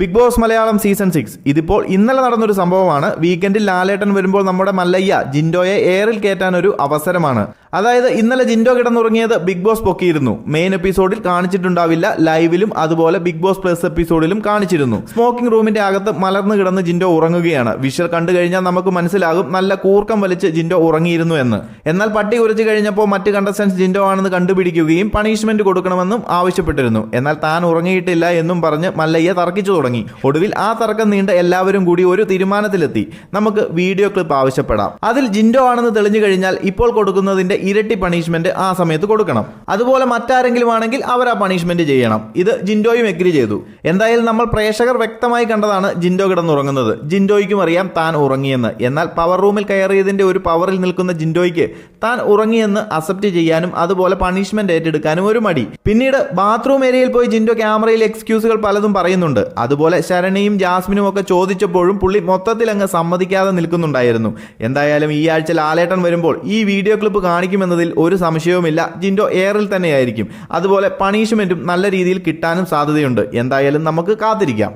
Big Boss Malayalam season six ഇതിപ്പോൾ ഇന്നലെ നടന്നൊരു സംഭവമാണ്. വീക്കെൻഡിൽ ലാലേട്ടൻ വരുമ്പോൾ നമ്മുടെ മല്ലയ്യ ജിൻഡോയെ എയറിൽ കയറ്റാൻ ഒരു അവസരമാണ്. അതായത് ഇന്നലെ ജിൻഡോ കിടന്നുറങ്ങിയത് ബിഗ് ബോസ് പൊക്കിയിരുന്നു. മെയിൻ എപ്പിസോഡിൽ കാണിച്ചിട്ടുണ്ടാവില്ല ലൈവിലും അതുപോലെ ബിഗ് ബോസ് പ്ലസ് എപ്പിസോഡിലും കാണിച്ചിരുന്നു. സ്മോക്കിംഗ് റൂമിന്റെ അകത്ത് മലർന്നു കിടന്ന് ജിൻഡോ ഉറങ്ങുകയാണ്. വിഷ്വൽ കണ്ടു കഴിഞ്ഞാൽ നമുക്ക് മനസ്സിലാകും നല്ല കൂർക്കം വലിച്ച് ജിൻഡോ ഉറങ്ങിയിരുന്നു എന്ന്. എന്നാൽ പട്ടി കുറച്ച് കഴിഞ്ഞപ്പോൾ മറ്റ് കണ്ടസ്റ്റൻസ് ജിൻഡോ ആണെന്ന് കണ്ടുപിടിക്കുകയും പണിഷ്മെന്റ് കൊടുക്കണമെന്നും ആവശ്യപ്പെട്ടിരുന്നു. എന്നാൽ താൻ ഉറങ്ങിയിട്ടില്ല എന്നും പറഞ്ഞ് മല്ലയ്യ തർക്കിച്ചു തുടങ്ങി. ഒടുവിൽ ആ തർക്കം നീണ്ട എല്ലാവരും കൂടി ഒരു തീരുമാനത്തിലെത്തി. നമുക്ക് വീഡിയോ ക്ലിപ്പ് ആവശ്യപ്പെടാം. അതിൽ ജിൻഡോ ആണെന്ന് തെളിഞ്ഞു കഴിഞ്ഞാൽ ഇപ്പോൾ കൊടുക്കുന്നതിന്റെ ഇരട്ടി പണിഷ്മെന്റ് ആ സമയത്ത് കൊടുക്കണം. അതുപോലെ മറ്റാരെങ്കിലും ആണെങ്കിൽ അവർ ആ പണിഷ്മെന്റ് ചെയ്യണം. ഇത് ജിൻഡോയും എഗ്രി ചെയ്തു. എന്തായാലും നമ്മൾ പ്രേക്ഷകർ വ്യക്തമായി കണ്ടതാണ് ജിൻഡോ കിടന്നുറങ്ങുന്നത്. ജിൻഡോയ്ക്കും അറിയാം താൻ ഉറങ്ങിയെന്ന്. എന്നാൽ പവർ റൂമിൽ കയറിയതിന്റെ ഒരു പവറിൽ നിൽക്കുന്ന ജിൻഡോയ്ക്ക് താൻ ഉറങ്ങിയെന്ന് അക്സെപ്റ്റ് ചെയ്യാനും അതുപോലെ പണിഷ്മെന്റ് ഏറ്റെടുക്കാനും ഒരു മടി. പിന്നീട് ബാത്റൂം ഏരിയയിൽ പോയി ജിൻഡോ ക്യാമറയിൽ എക്സ്ക്യൂസുകൾ പലതും പറയുന്നുണ്ട്. അതുപോലെ ശരണിയും ജാസ്മിനും ഒക്കെ ചോദിച്ചപ്പോഴും പുള്ളി മൊത്തത്തിൽ അങ്ങ് സമ്മതിക്കാതെ നിൽക്കുന്നുണ്ടായിരുന്നു. എന്തായാലും ഈ ആഴ്ച ലാലേട്ടൻ വരുമ്പോൾ ഈ വീഡിയോ ക്ലിപ്പ് കാണിക്കുമെന്നതിൽ ഒരു സംശയവുമില്ല. ജിൻഡോ എയറിൽ തന്നെയായിരിക്കും. അതുപോലെ പണിഷ്മെന്റും നല്ല രീതിയിൽ കിട്ടാനും സാധ്യതയുണ്ട്. എന്തായാലും നമുക്ക് കാത്തിരിക്കാം.